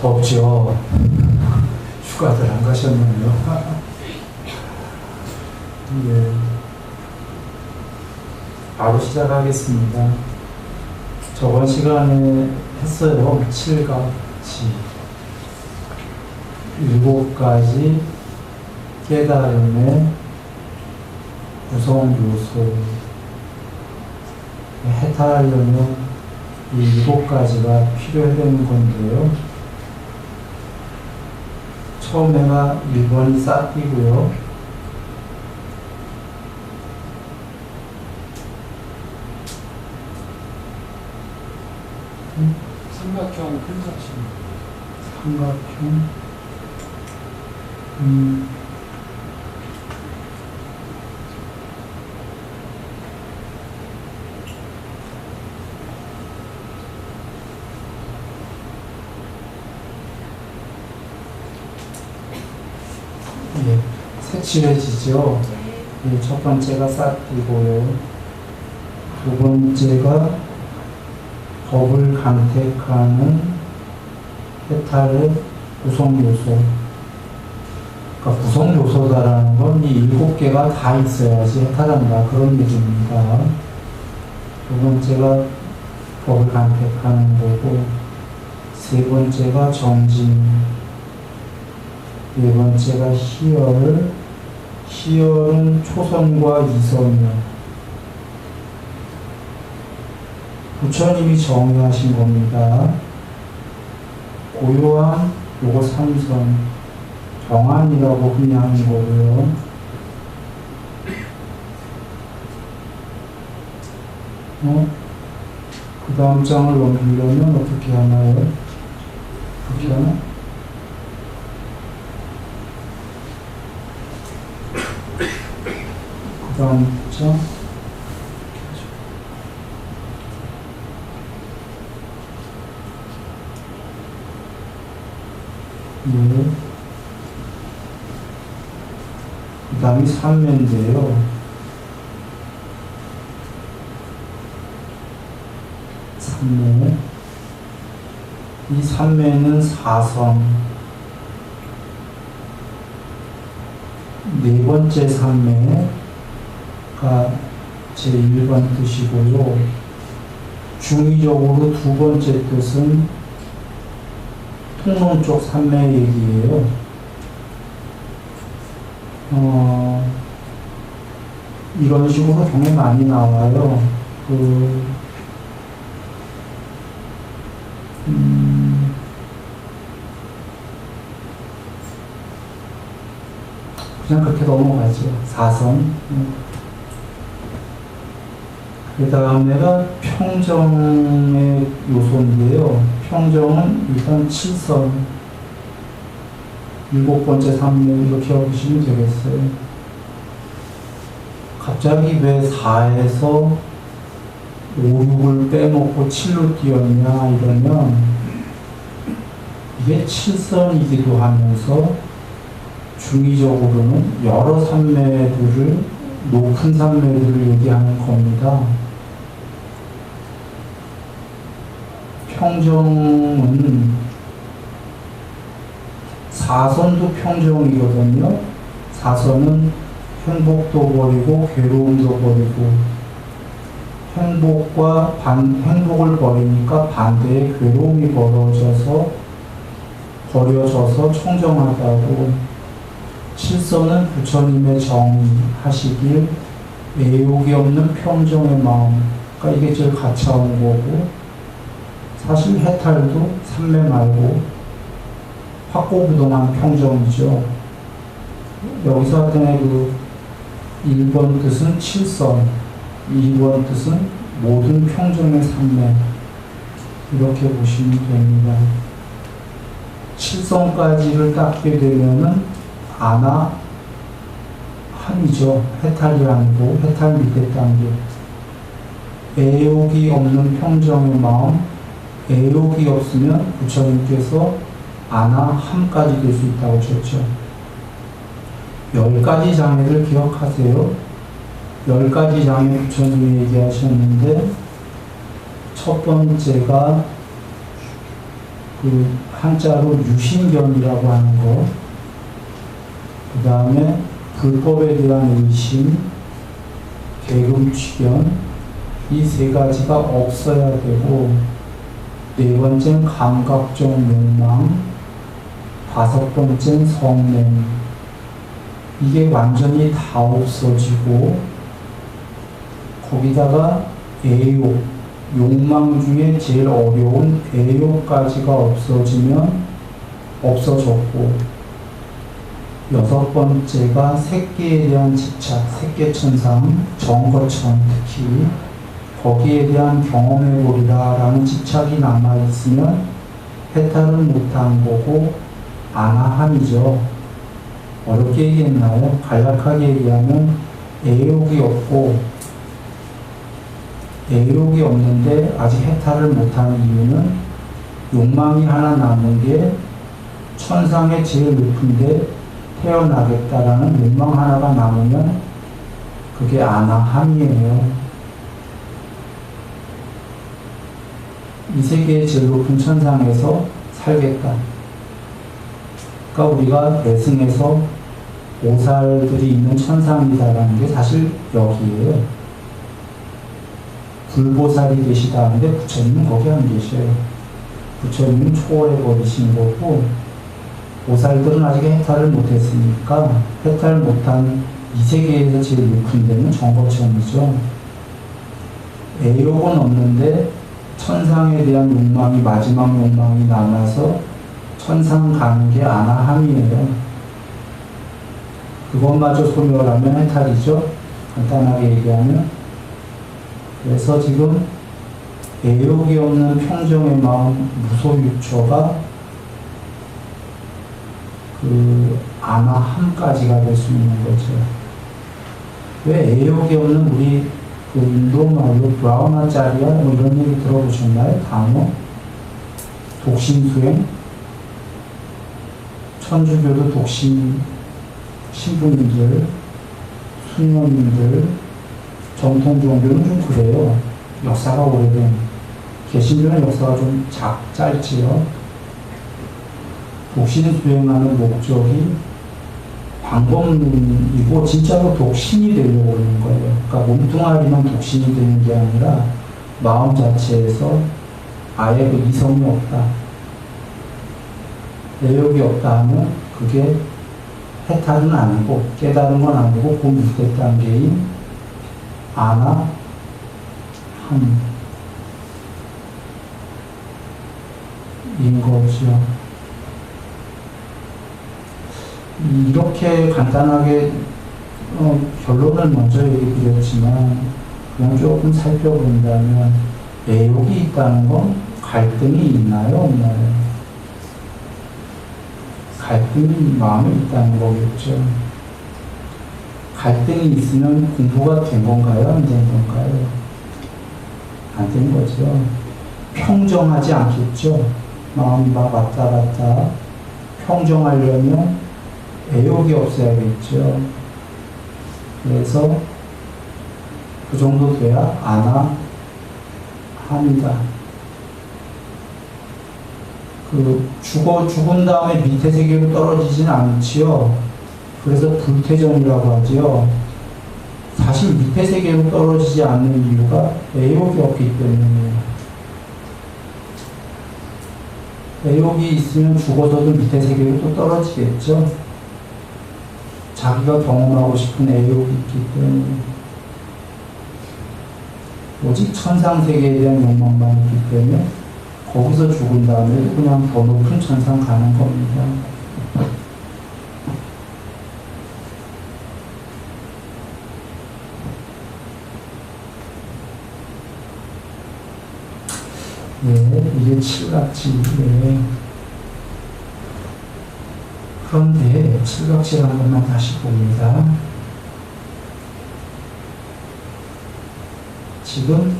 덥죠. 휴가들 안 가셨나요? 네. 바로 시작하겠습니다. 저번 시간에 했어요. 7가지. 일곱 가지 깨달음의 구성 요소. 해탈하려면 이 일곱 가지가 필요해되는 건데요. 처음에가 1번이 싹이고요. 삼각형 큰 사진. 삼각형. 음. 예, 색 칠해지죠. 예, 첫 번째가 싹이고요. 두 번째가 법을 간택하는 해탈의 구성 요소. 그러니까 구성 요소다라는 건 이 일곱 개가 다 있어야지 해탈한다 그런 얘기입니다. 두 번째가 법을 간택하는 거고, 세 번째가 정진, 네 번째가 희열, 희열은 초선과 이선이요. 부처님이 정의하신 겁니다. 고요한 요거 삼선 정한이라고 흔히 하는 거고요. 어? 그 다음 장을 넘기려면 어떻게 하나요? 그렇게 하나? 그장 네. 그 다음이 삼면인데요. 삼면. 이 삼면은 사선. 네 번째 삼매 가제 1번 뜻이고요. 중의적으로 두 번째 뜻은 통론 쪽 산매 얘기예요. 어, 이런 식으로 경에 많이 나와요. 그, 음, 그냥 그렇게 넘어가죠. 사선. 그 다음에가 평정의 요소인데요. 평정은 일단 7선. 일곱 번째 삼매 이렇게 해보시면 되겠어요. 갑자기 왜 4에서 5, 6을 빼먹고 7로 뛰었냐 이러면 이게 7선이기도 하면서 중의적으로는 여러 산매들을 높은 산매들을 얘기하는 겁니다. 평정은 사선도 평정이거든요. 사선은 행복도 버리고 괴로움도 버리고 행복과 반, 행복을 버리니까 반대의 괴로움이 벌어져서 버려져서 청정하다고. 칠선은 부처님의 정하시길 애욕이 없는 평정의 마음. 그러니까 이게 제일 가차운 거고 사실 해탈도 삼매 말고 확고부동한 평정이죠. 여기서 하여튼의 그 1번 뜻은 칠선, 2번 뜻은 모든 평정의 삼매 이렇게 보시면 됩니다. 칠선까지를 닦게 되면은 아나 한이죠. 해탈이 아니고 해탈 밑에 단계. 애욕이 없는 평정의 마음, 애욕이 없으면 부처님께서 아나 함까지 될 수 있다고 하셨죠. 열 가지 장애를 기억하세요. 열 가지 장애 부처님이 얘기하셨는데 첫 번째가 그 한자로 유신견이라고 하는 거, 그 다음에 불법에 대한 의심, 개금취견, 이 세 가지가 없어야 되고, 네 번째는 감각적 욕망, 다섯 번째는 성냄. 이게 완전히 다 없어지고, 거기다가 애욕, 욕망 중에 제일 어려운 애욕까지가 없어지면 없어졌고, 여섯 번째가 새끼에 대한 집착, 새끼 천상, 정거천 특히 거기에 대한 경험해보리라라는 집착이 남아있으면 해탈을 못한 거고 아나함이죠. 어렵게 얘기했나요? 간략하게 얘기하면 애욕이 없고 애욕이 없는데 아직 해탈을 못하는 이유는 욕망이 하나 남은 게 천상의 제일 높은데 태어나겠다라는 욕망 하나가 남으면 그게 아나함이에요. 이 세계의 제일 높은 천상에서 살겠다. 그러니까 우리가 대승에서 오살들이 있는 천상이다라는 게 사실 여기에요. 불보살이 계시다 하는데 부처님은 거기 안 계셔요. 부처님은 초월해 버리신 거고 오살들은 아직 해탈을 못했으니까 해탈 못한 이 세계에서 제일 높은 데는 정거천이죠. 애욕은 없는데 천상에 대한 욕망이 마지막 욕망이 남아서 천상 가는 게 아나함이에요. 그것마저 소멸하면 해탈이죠. 간단하게 얘기하면. 그래서 지금 애욕이 없는 평정의 마음 무소유처가 그 아나함까지가 될 수 있는 거죠. 왜 애욕이 없는 우리 그 인도 말로 브라우나짜리야 뭐 이런 얘기 들어보셨나요? 단어? 독신수행? 천주교도 독신 신부님들, 수녀님들, 정통 종교는 좀 그래요. 역사가 오래된 개신교는 역사가 좀 작, 짧지요. 독신을 수행하는 목적이 방법론이고 진짜로 독신이 되려고 하는 거예요. 그러니까 몸뚱아리만 독신이 되는 게 아니라 마음 자체에서 아예 그 이성이 없다. 내욕이 없다 하면 그게 해탈은 아니고 깨달은 건 아니고 그 밑에 단계인 아나 함인 거죠. 이렇게 간단하게 어, 결론을 먼저 얘기드렸지만 그냥 조금 살펴본다면 애욕이 있다는 건 갈등이 있나요? 없나요? 갈등이 마음에 있다는 거겠죠. 갈등이 있으면 공부가 된 건가요? 안 된 건가요? 안 된 거죠. 평정하지 않겠죠. 마음이 막 왔다 갔다 평정하려면 애욕이 없어야겠죠. 그래서 그 정도 돼야 아나 합니다. 그 죽어 죽은 다음에 밑에 세계로 떨어지진 않지요. 그래서 불태전이라고 하지요. 사실 밑에 세계로 떨어지지 않는 이유가 애욕이 없기 때문이에요. 애욕이 있으면 죽어서도 밑에 세계로 또 떨어지겠죠. 자기가 경험하고 싶은 애욕이 있기 때문에 오직 천상 세계에 대한 욕망만 있기 때문에 거기서 죽은 다음에 그냥 더 높은 천상 가는 겁니다. 네, 이게 칠각지인데 그런데 칠각질 한 번만 다시 봅니다. 지금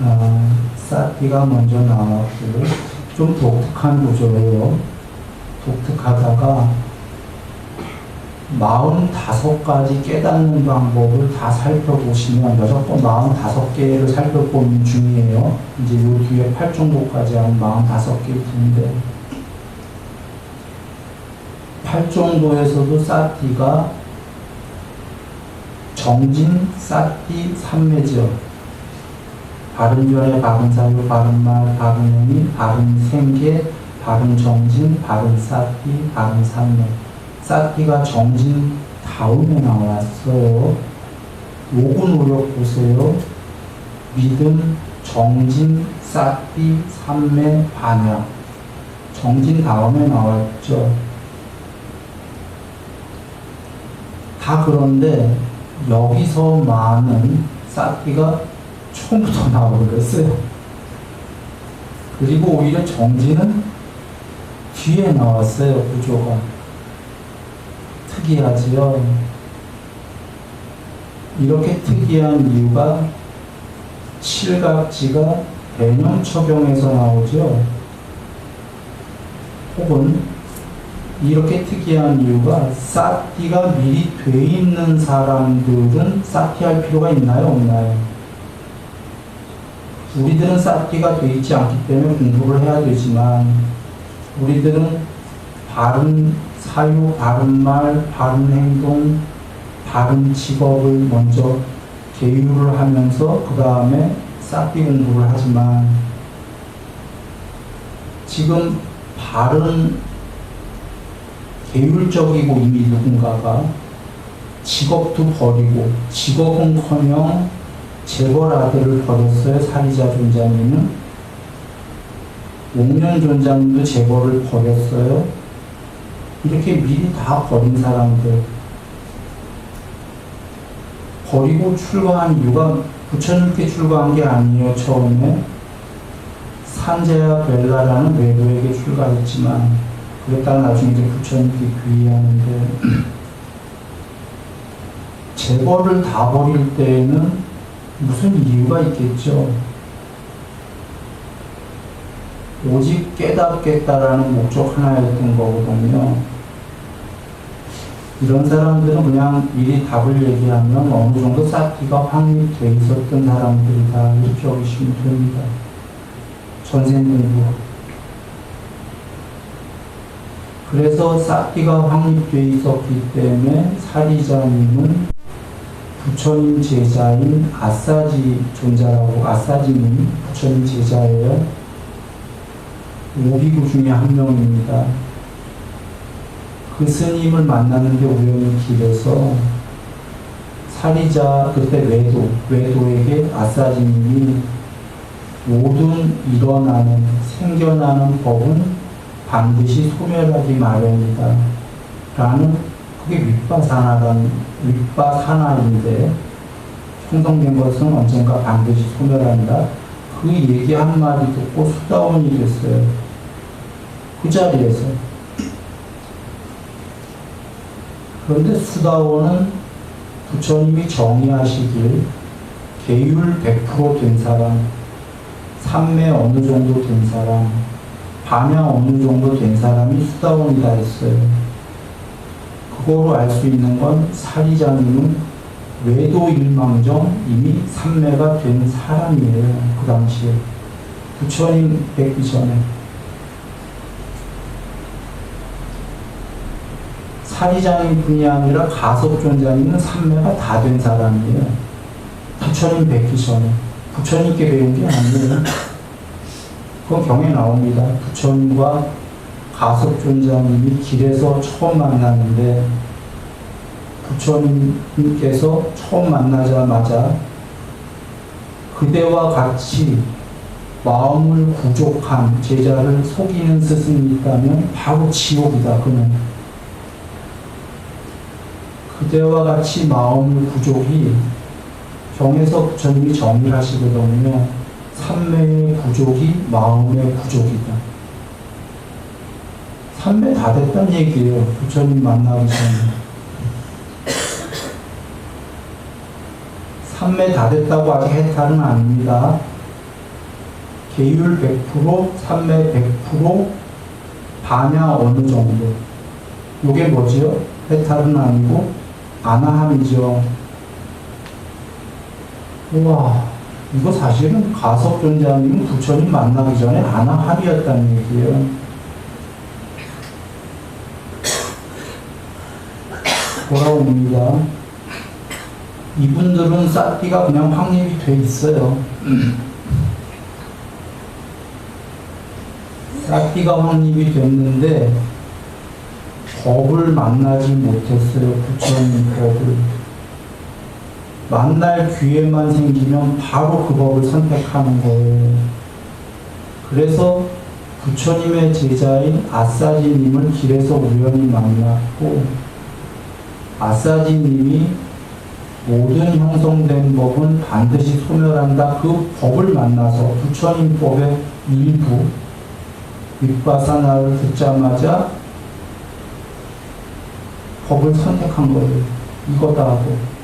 어, 사티가 먼저 나왔고 좀 독특한 구조예요. 독특하다가 45가지 깨닫는 방법을 다 살펴보시면 여섯 번 45개를 살펴보는 중이에요. 이제 요 뒤에 8 정도까지 하면 45개 있는데 8정도에서도 사티가 정진, 사티, 삼매죠. 바른 결의 바른 사유, 바른 말, 바른 의미, 바른 생계, 바른 정진, 바른 사티, 바른 삼매. 사티가 정진 다음에 나왔어요. 요거 노력 보세요. 믿음, 정진, 사티, 삼매, 반야. 정진 다음에 나왔죠. 다 그런데 여기서만은 사티가 처음부터 나오겠어요. 그리고 오히려 정지는 뒤에 나왔어요, 구조가. 특이하지요. 이렇게 특이한 이유가 칠각지가 배념 적용에서 나오죠. 혹은 이렇게 특이한 이유가 사티가 미리 돼 있는 사람들은 사티할 필요가 있나요, 없나요? 우리들은 사티가 돼 있지 않기 때문에 공부를 해야 되지만 우리들은 바른 사유, 바른 말, 바른 행동, 바른 직업을 먼저 계유를 하면서 그 다음에 사티 공부를 하지만 지금 바른 계율적이고 이미 누군가가 직업도 버리고 직업은커녕 재벌아들을 버렸어요. 사리자 존자님은. 5년 존자님도 재벌을 버렸어요. 이렇게 미리 다 버린 사람들. 버리고 출가한 이유가 부처님께 출가한 게 아니에요 처음에. 산제야 벨라라는 외도에게 출가했지만 그랬다가 나중에 이제 부처님께 귀의하는데 재벌을 다 버릴 때에는 무슨 이유가 있겠죠. 오직 깨닫겠다라는 목적 하나였던 거거든요. 이런 사람들은 그냥 미리 답을 얘기하면 어느 정도 쌓기가 확립돼 있었던 사람들이다 이렇게 여기시면 됩니다. 전생 공부. 그래서 쌓기가 확립돼 있었기 때문에 사리자님은 부처님 제자인 아사지 존자라고 아사지님 부처님 제자예요. 오비구 중에 한 명입니다. 그 스님을 만나는데 우연히 길에서 사리자 그때 외도 외도에게 아사지님이 모든 일어나는 생겨나는 법은 반드시 소멸하기 마련이다. 라는 그게 윗바사나란 윗바사나인데 형성된 것은 언젠가 반드시 소멸한다. 그 얘기 한마디 듣고 수다원이 됐어요. 그 자리에서. 그런데 수다원은 부처님이 정의하시길 계율 100%된 사람, 삼매 어느 정도 된 사람, 반야 어느 정도 된 사람이 수다원이다 했어요. 그거로 알 수 있는 건 사리자님은 외도 일망정 이미 삼매가 된 사람이에요. 그 당시에. 부처님 뵙기 전에. 사리자님 뿐이 아니라 가섭존자님은 삼매가 다 된 사람이에요. 부처님 뵙기 전에. 부처님께 배운 게 아니에요. 그건 경에 나옵니다. 부처님과 가섭존자님이 길에서 처음 만났는데 부처님께서 처음 만나자마자 그대와 같이 마음을 부족한 제자를 속이는 스승이 있다면 바로 지옥이다 그는 그대와 같이 마음을 부족이 경에서 부처님이 정리하시거든요 삼매의 부족이 마음의 부족이다 삼매 다 됐다는 얘기예요 부처님 만나기 전에 삼매 다 됐다고 아직 해탈은 아닙니다. 계율 100%, 삼매 100%, 반야 어느 정도. 요게 뭐지요? 해탈은 아니고 아나함이죠. 우와, 이거 사실은 가석존자님은 부처님 만나기 전에 아나함이었다는 얘기예요. 돌아옵니다. 이분들은 쌀띠가 그냥 확립이 돼 있어요. 쌀띠가 확립이 됐는데 법을 만나지 못했어요. 부처님 법을. 만날 기회만 생기면 바로 그 법을 선택하는 거예요. 그래서 부처님의 제자인 아싸지님을 길에서 우연히 만났고 아싸지님이 모든 형성된 법은 반드시 소멸한다. 그 법을 만나서 부처님 법의 일부 윗바사나를 듣자마자 법을 선택한 거예요. 이거다 하고.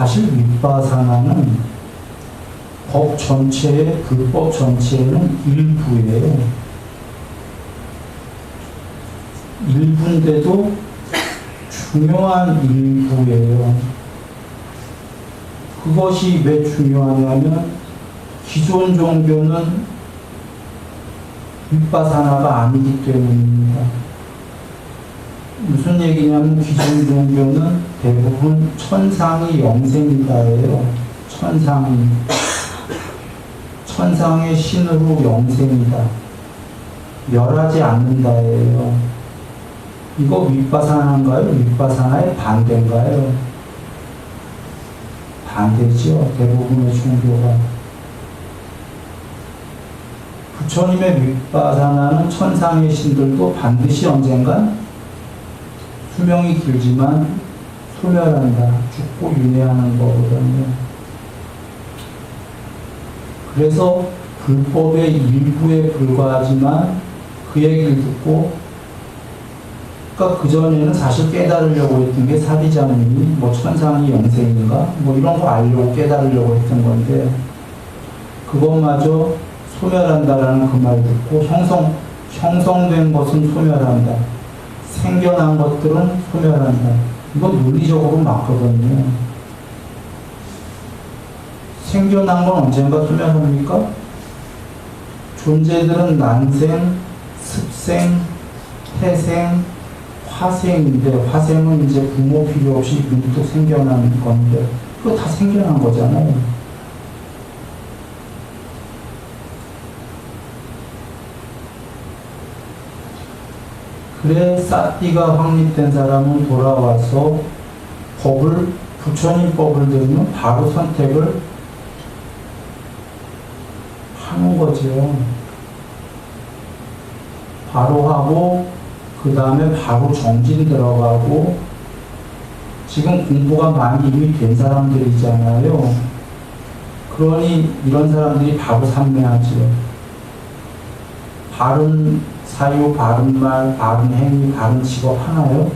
사실 윗바사나는 법 전체의 불법 전체는 일부예요. 일부인데도 중요한 일부예요. 그것이 왜 중요하냐면 기존 종교는 윗바사나가 아니기 때문입니다. 무슨 얘기냐면 기존 종교는 대부분 천상이 영생이다예요. 천상이. 천상의 신으로 영생이다. 멸하지 않는다예요. 이거 윗바사나인가요? 윗바사나의 반대인가요? 반대죠. 대부분의 종교가. 부처님의 윗바사나는 천상의 신들도 반드시 언젠간 수명이 길지만 소멸한다. 죽고 윤회하는 거거든요. 그래서 불법의 일부에 불과하지만 그 얘기를 듣고 그러니까 그전에는 사실 깨달으려고 했던 게 사비자님이 뭐 천상이 영생인가 뭐 이런 거 알려고 깨달으려고 했던 건데 그것마저 소멸한다라는 그 말 듣고 형성 형성된 것은 소멸한다. 생겨난 것들은 소멸한다. 이건 논리적으로 맞거든요. 생겨난 건 언젠가 소멸합니까? 존재들은 난생, 습생, 태생, 화생인데 화생은 이제 부모 필요 없이 문득 생겨난 건데 그거 다 생겨난 거잖아요. 그래 사띠가 확립된 사람은 돌아와서 법을 부처님 법을 들으면 바로 선택을 하는 거죠. 바로 하고 그 다음에 바로 정진 들어가고 지금 공부가 많이 이미 된 사람들이잖아요. 그러니 이런 사람들이 바로 삼매하죠. 바른 사유, 바른 말, 바른 행위, 바른 직업 하나요?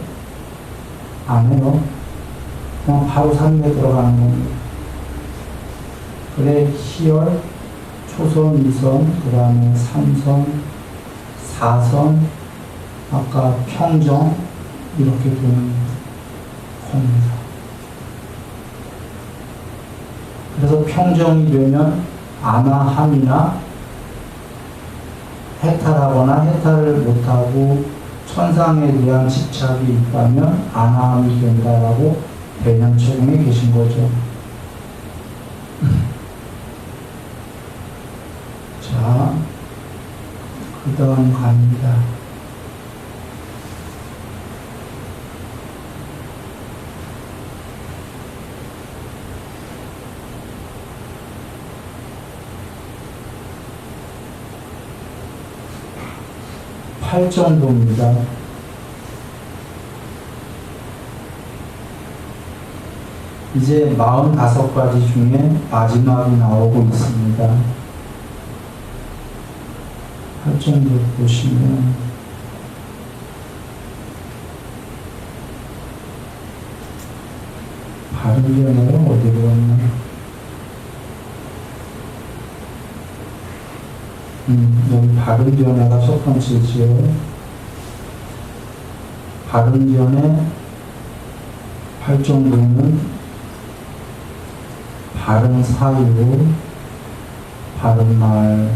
안 해요. 그냥 바로 삼매 들어가는 겁니다. 그래, 희열, 초선, 이선, 그 다음에 삼선, 사선, 아까 평정, 이렇게 되는 겁니다. 그래서 평정이 되면 아나함이나 해탈하거나 해탈을 못하고 천상에 대한 집착이 있다면 아나함이 된다라고 대년 책에 계신 거죠. 자, 그 다음 갑니다. 팔 정도입니다. 이제 45가지 중에 마지막이 나오고 있습니다. 할 정도 보시면 바르려나요? 어디로 갔나? 음, 여기 바른 변화가 첫 번째지요. 바른 변의 활정도는 바른 사유, 바른 말,